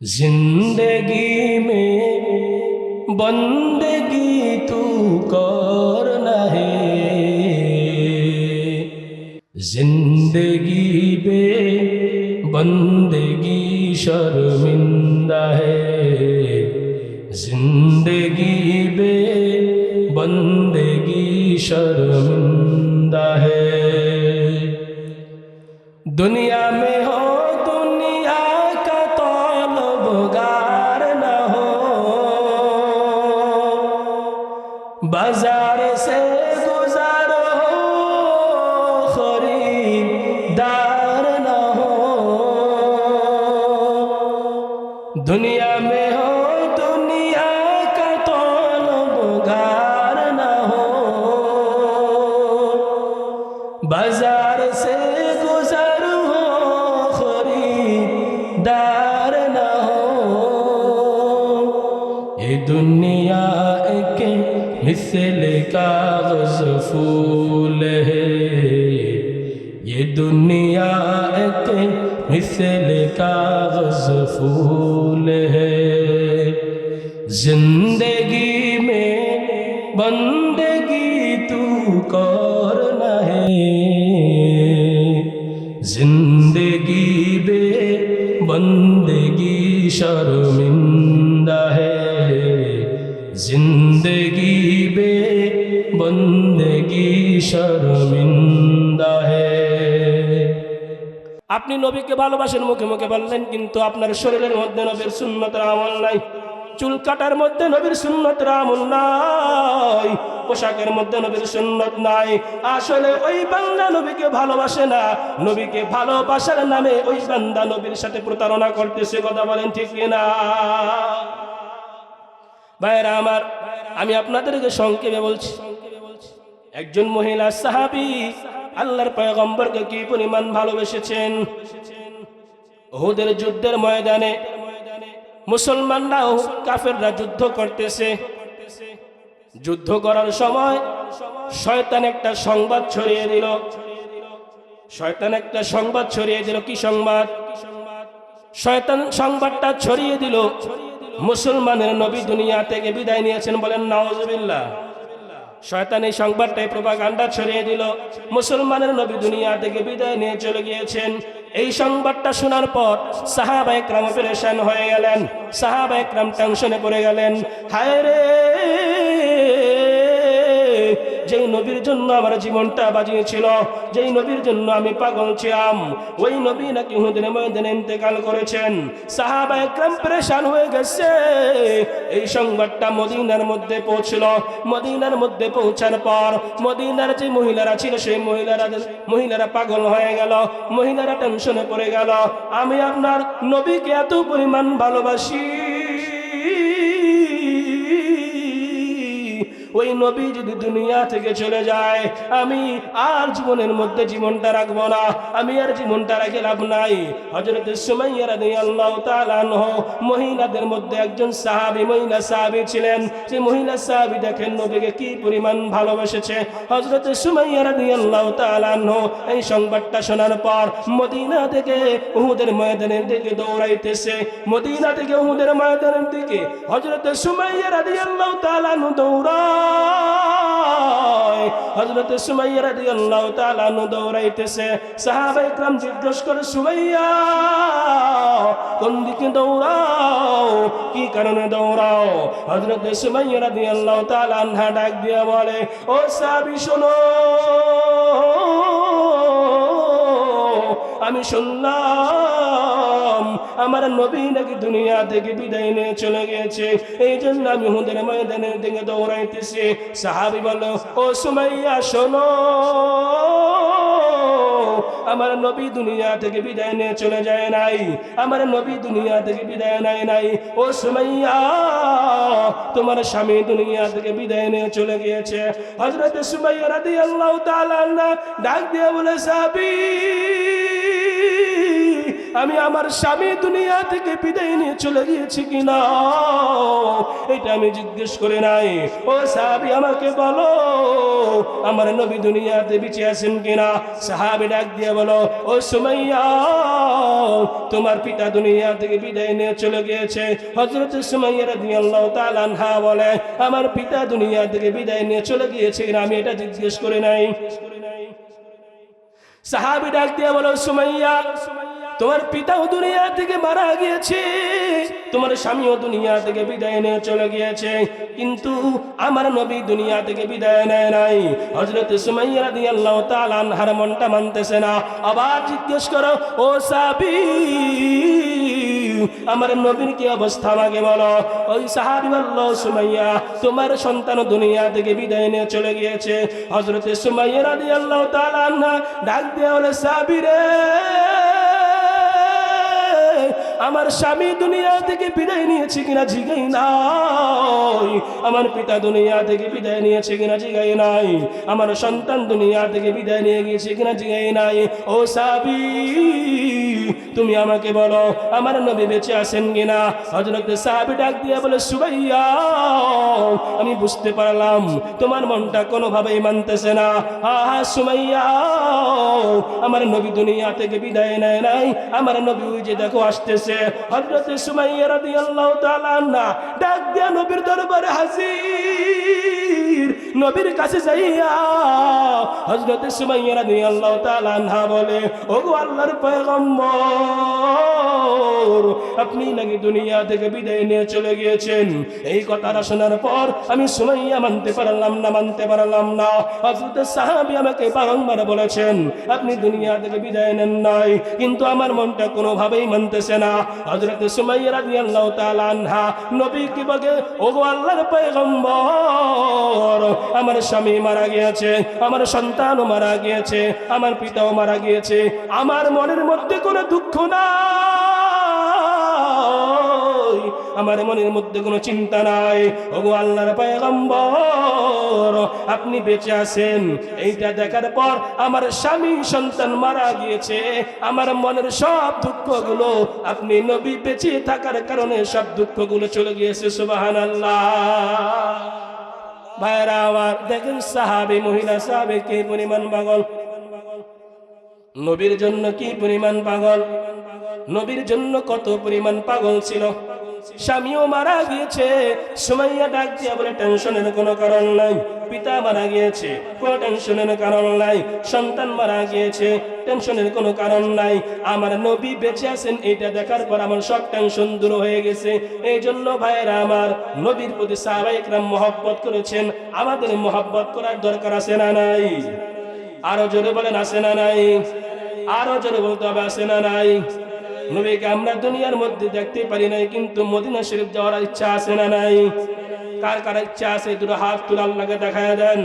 जिंदगी में बंदगी तू करना है जिंदगी पे बंदगी शर्मिंदा है जिंदगी पे बंदगी शर्मिंदा है दुनिया में मिसल कागज़ फूल है। ज़िंदगी में बंदगी तू करना है ज़िंदगी बे, बंदगी शर्मिंदा है। ज़िंदगी बे, बंदगी शर्मिंदा है। আপনি নবীকে ভালোবাসেন, মুখে মুখে বললেন, কিন্তু আপনার শরীরের মধ্যে নবীর সুন্নতের আমল নাই। চুল কাটার মধ্যে নবীর সুন্নতের আমল নাই। পোশাকের মধ্যে নবীর সুন্নত নাই। আসলে ওই বান্দা নবীকে ভালোবাসে না। নবীকে ভালোবাসার নামে ওই বান্দা নবীর সাথে প্রতারণা করতেছে, কথা বলেন ঠিক কিনা? ভাইরা আমার, আমি আপনাদেরকে সংক্ষেপে বলছি। একজন মহিলা সাহাবি আল্লাহর পয়গম্বরকে কি পরিমাণ ভালোবেসেছেন? ওহুদের যুদ্ধের ময়দানে মুসলমানরা কাফেররা যুদ্ধ করতেছে। যুদ্ধ করার সময় শয়তান একটা সংবাদ ছড়িয়ে দিল। শয়তান একটা সংবাদ ছড়িয়ে দিল, কি সংবাদ? শয়তান সংবাদটা ছড়িয়ে দিল, মুসলমানের নবী দুনিয়া থেকে বিদায় নিয়েছেন বলেন নওয়াজবিল্লাহ শয়তান এই সংবাদটাই প্রভাকাণ্ডা ছড়িয়ে দিল। মুসলমানের নবী দুনিয়া থেকে বিদায় নিয়ে চলে গিয়েছেন। এই সংবাদটা শোনার পর সাহাবা একরাম পেরেশান হয়ে গেলেন। সাহাবা একরাম টেনশনে পড়ে গেলেন। হায় রে নবীর জন্য আমার জীবনটা বাজিয়েছিল, যেই নবীর জন্য আমি পাগল ছিলাম, ওই নবী নাকি হুদের ময়দানে ইন্তেকাল করেছেন। সাহাবা একরাম পরেশান হয়ে গেছে। এই সংবাদটা মদিনার মধ্যে পৌঁছল। মদিনার মধ্যে পৌঁছার পর মদিনার যে মহিলারা ছিল, সেই মহিলারা মহিলারা পাগল হয়ে গেল, মহিলারা টেনশনে পড়ে গেল, আমি আপনার নবীকে এত পরিমাণ ভালোবাসি। ওই নবী যদি দুনিয়া থেকে চলে যায়, আমি আর জীবনের মধ্যে জীবনটা রাখব না, আমি আর জীবনটা রেখে লাভ নাই। হজরত মহিলাদের মধ্যে একজন সাহাবী, মহিলা সাহাবী ছিলেন। সেই মহিলা সাহাবী দেখেন নবীকে কি পরিমাণ ভালোবেসেছে। হজরত সুমাইয়া রাদিয়াল্লাহু তাআলা আনহু এই সংবাদটা শোনার পর মদিনা থেকে উহুদের ময়দানের দিকে দৌড়াইতেছে। মদিনা থেকে উহুদের ময়দানের দিকে হজরত সুমাইয়া রাদিয়াল্লাহু দৌড়ায় হজরত সুমাইয়া রাদিয়াল্লাহু তাআলা আনহু দৌড়াইতেছে। সাহাবা ইকরাম জিজ্ঞেস করে, সুমাইয়া, কোন দিকে দৌড়াও? কি কারণে দৌড়াও? হজরত সুমাইয়া রাদিয়াল্লাহু তাআলা আনহা ডাক দিয়া বলে, ও সাহাবী, শোনো। আমি শুনলাম আমার নবী নাকি দুনিয়া থেকে বিদায় নিয়ে চলে গেছে এই জন্য আমি হুদের ময়দানের দিকে দৌড়াইতেছি। সাহাবি বলো ও সুমাইয়া, শোনো। আমার নবী দুনিয়া থেকে বিদায় নিয়ে চলে যায় নাই। আমার নবী দুনিয়া থেকে বিদায় নেয় নাই। ও সুমাইয়া, তোমার স্বামী দুনিয়া থেকে বিদায় নিয়ে চলে গিয়েছে। হজরত সুমাইয়া রাদিয়াল্লাহু তাআলা ডাক দিয়ে বলে, সাহাবী আমি আমার স্বামী দুনিয়া থেকে বিদায় নিয়ে চলে গিয়েছি কিনা? এটা আমি জিজ্ঞেস করে নাই। ও সাহাবি, আমাকে বলো, আমার নবী দুনিয়াতে বেঁচে আছেন কিনা? সাহাবি ডাক দিয়ে বলো, ও সুমাইয়া, তোমার পিতা দুনিয়া থেকে বিদায় নিয়ে চলে গিয়েছে। হজরত সুমাইয়া রাদিয়াল্লাহু তাআলা আনহা বলে, আমার পিতা দুনিয়া থেকে বিদায় নিয়ে চলে গিয়েছে কিনা? আমি এটা জিজ্ঞেস করে নাই। সাহাবি ডাক দিয়ে বলো সুমাইয়া সুমাইয়া তোমার পিতাও দুনিয়া থেকে মারা গিয়েছে। তোমার স্বামীও দুনিয়া থেকে বিদায় নিয়ে চলে গিয়েছে। কিন্তু আমার নবী দুনিয়া থেকে বিদায় নেয় নাই। হজরত সুমাইয়া রাদিয়াল্লাহু তাআলা আনহার মনটা মানতেছে না। আবার জিজ্ঞেস করো, ও সাবি আমার নবীর কি অবস্থা আমাকে বলো? ওই সাহাবি বলল, সুমাইয়া, তোমার সন্তান দুনিয়া থেকে বিদায় নিয়ে চলে গিয়েছে। হজরতে সুমাইয়া রাদিয়াল্লাহু তাআলা আনহা ডাক দিয়ে বলে সাবিরে আমার স্বামী দুনিয়া থেকে বিদায় নিয়েছে কিনা জিগাই নাই? আমার পিতা দুনিয়া থেকে বিদায় নিয়েছে কিনা জিগাই নাই? আমার সন্তান দুনিয়া থেকে বিদায় নিয়ে গিয়েছে কিনা জিগাই নাই? ও সাবি তুমি আমাকে বলো, আমার নবী বেঁচে আছেন কিনা? হজরত সাহাবি ডাক দিয়ে বলে, সুবাইয়া, আমি বুঝতে পারলাম, তোমার মনটা কোনোভাবেই মানতেছে না। হা হা, সুমাইয়া, আমার নবী দুনিয়া থেকে বিদায় নেয় নাই। আমার নবী ওই যে দেখো আসতেছে। হজরত সুমাইয়া রাদিয়াল্লাহু তাআলা না ডাক দিয়া নবীর দরবারে হাজির। নবীর নবীর কাছে যাইয়া হজরত সুমাইয়া রাদিয়াল্লাহু তাআলা আনহা বলে ওগো আল্লাহর পয়গম্বর আপনি নাকি দুনিয়া থেকে বিদায় নিয়ে চলে গিয়েছেন? এই কথাটা শোনার পর আমি সুমাইয়া মানতে পারলাম না, মানতে পারলাম না। হজরত সাহাবি আমাকে বারংবার বলেছেন, আপনি দুনিয়া থেকে বিদায় নেন নাই, কিন্তু আমার মনটা কোনোভাবেই মানতেছে না। হজরত সুমাইয়া রাদিয়াল্লাহু তাআলা আনহা, নবী কি বলে ওগো আল্লাহর পয়গম্বর, আমার স্বামী মারা গিয়েছে, আমার সন্তানও মারা গিয়েছে, আমার পিতাও মারা গিয়েছে, আমার মনের মধ্যে কোনো দুঃখ নাই। আমার মনের মধ্যে কোনো চিন্তা নাই। ওগো আল্লাহর পয়গম্বর, আপনি বেঁচে আছেন। এইটা দেখার পর আমার স্বামী সন্তান মারা গিয়েছে। আমার মনের সব দুঃখগুলো আপনি নবী বেঁচে থাকার কারণে সব দুঃখগুলো চলে গিয়েছে সুবাহান সুবহানাল্লাহ। ভাইরা আমার, দেখেন সাহাবি, মহিলা সাহাবে, কি পরিমাণ পাগল। নবীর জন্য কি পরিমাণ পাগল? নবীর জন্য কত পরিমাণ পাগল ছিল? স্বামীও মারা গিয়েছে। সুমাইয়া ডাক দিয়া বলে, টেনশনের কোনো কারণ নাই। পিতা মারা গিয়েছে, কোনো টেনশনের কারণ নাই। সন্তান মারা গিয়েছে, টেনশনের কোনো কারণ নাই। আমার নবী বেঁচে আছেন এটা দেখার পর আমার সব টেনশন দূর হয়ে গেছে। এই জন্য ভাইয়েরা, আমার নবীর প্রতি সাহাবাইকরাম মহব্বত করেছেন। আমাদের মহব্বত করার দরকার আছে না নাই? আরও জোরে বলেন, আছে না নাই? আরও জোরে বলতে হবে, আছে না নাই? নবীকে আমরা দুনিয়ার মধ্যে দেখতে পারি নাই, কিন্তু মদিনা শরীফ যাওয়ার ইচ্ছা আছে না নাই? কার কার ইচ্ছা আছে? দুটো হাত তুলে আল্লাহকে দেখায় দেন।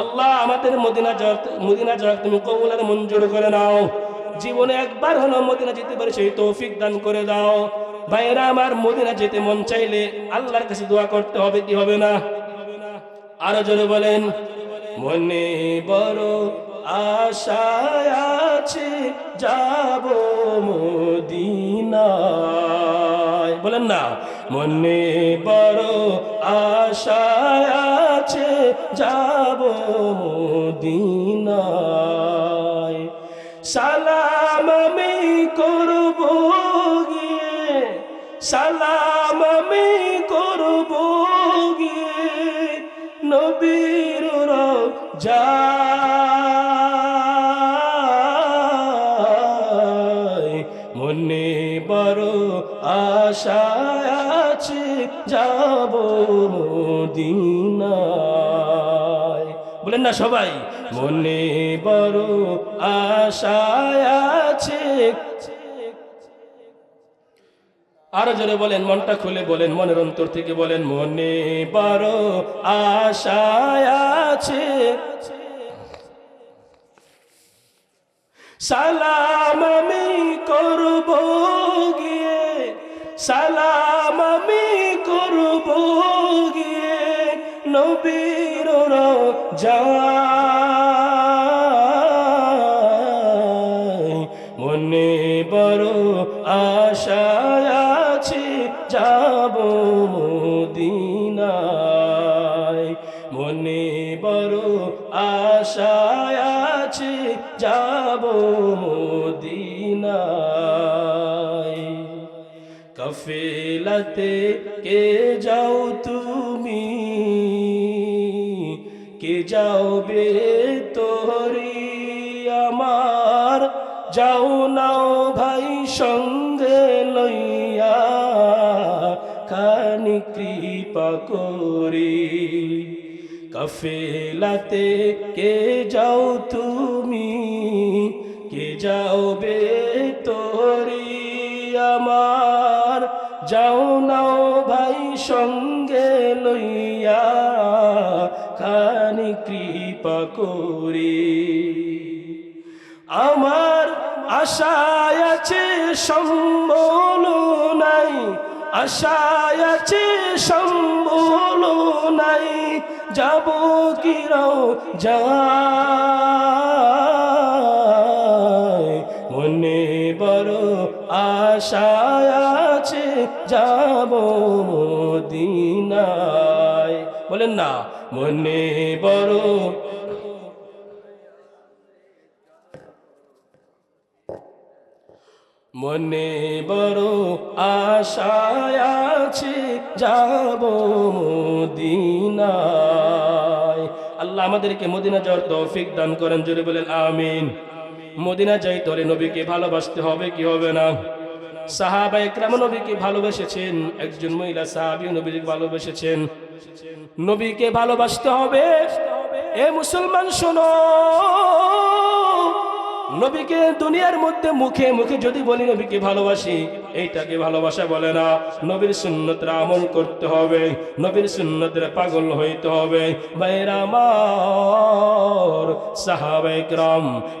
আল্লাহ, আমাদের মদিনা যাওয়া মদিনা যাওয়া তুমি কবুল আর মঞ্জুর করে নাও। জীবনে একবার হলো মদিনা যেতে পারে, সেই তৌফিক দান করে দাও। ভাইয়েরা, আমার মদিনা যেতে মন চাইলে আল্লাহর কাছে দোয়া করতে হবে, কি হবে না? আরও জোরে বলেন, মনে বড় আশায় আছে যাব মদিনায়। বলেন না। মনে বড় আশায় আছে যাব মদিনায়। সালাম আশা আছে, যাব মদিনায়। বলেন না সবাই, মনে বড় আশা আছে। আরও জোরে বলেন, মনটা খুলে বলেন, মনের অন্তর থেকে বলেন, মনে বড় আশা আছে। সালাম আমি করব গিয়ে সালাম আমি করব গিয়ে নবীর মনে বড় আশা আছে, যাব দিনায় মনে বড় আশা আছে, যাব কফিলাতে কে যাও তুমি? কে যাও বে তোরি আমার? যাও নাও ভাই সঙ্গে লইয়া, খানি কৃপা করি। কফিলাতে কে যাও তুমি? কে যাও যাও নাও ভাই সঙ্গে লইয়া খানি কৃপা করি। আমার আশায় আছে সম্বল নাই, আশায় আছে সম্বল নাই, যাব কিরাও যা মনে বড় আশায় না, মনে বড়। মনে বড় আশায় আছে, যাব মদিনায়। আল্লাহ আমাদেরকে মদিনা যাওয়ার তৌফিক দান করেন, জোরে বলেন, আমিন। মদিনা যাই তরে নবীকে ভালোবাসতে হবে, কি হবে না? সাহাবা একরাম নবীকে ভালোবেসেছেন, একজন মহিলা সাহাবি নবীকে ভালোবেসেছেন। নবীকে ভালোবাসতে হবে। এ মুসলমান শোনো। নবীকে দুনিয়ার মধ্যে মুখে মুখে যদি বলি, নবীকে ভালোবাসি, এইটাকে ভালোবাসা বলে না। নবীর সুন্নতরা আমল করতে হবে, নবীর সুন্নতরা পাগল হইতে হবে।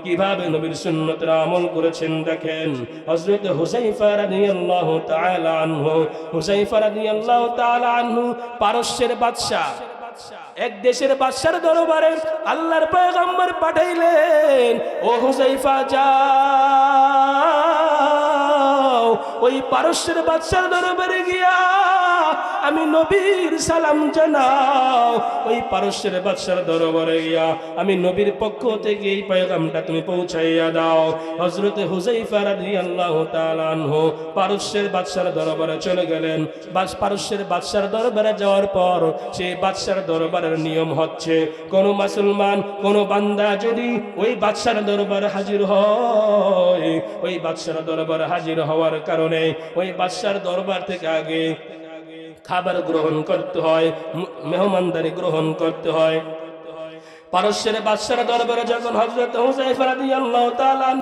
কীভাবে নবীর সুন্নতরা আমল করেছেন দেখেন? হজরত হুসাইফা রাদিয়াল্লাহু তাআলা আনহু, হুসাইফা রাদিয়াল্লাহু পারস্যের বাদশাহ। এক দেশের বাদশার দরবারে আল্লাহর পয়গম্বর পাঠাইলেন, ও হুজাইফা যাও। ওই পারস্যের বাদশার দরবারে গিয়া আমি নবীর সালাম জানাও। ওই পারস্যের বাদশার দরবারে গিয়া আমি নবীর পক্ষ থেকে এই পয়গামটা তুমি পৌঁছাইয়া দাও। হজরতে হুজাইফা রাদিয়াল্লাহু তাআলা আনহু পারস্যের বাদশার দরবারে চলে গেলেন। বাস পারস্যের বাদশার দরবারে যাওয়ার পর সেই বাদশার দরবারের নিয়ম হচ্ছে, কোন মুসলমান, কোন বান্দা যদি ওই বাদশার দরবারে হাজির হয়, ওই বাদশার দরবারে হাজির হওয়ার কারণে ওই বাদশার দরবার থেকে আগে খাবার গ্রহণ করতে হয় মেহমানদারি গ্রহণ করতে হয়। পারস্যের বাদশারা দরবারে যখন হজরত হুসাইফ রাদিয়াল্লাহু তাআলা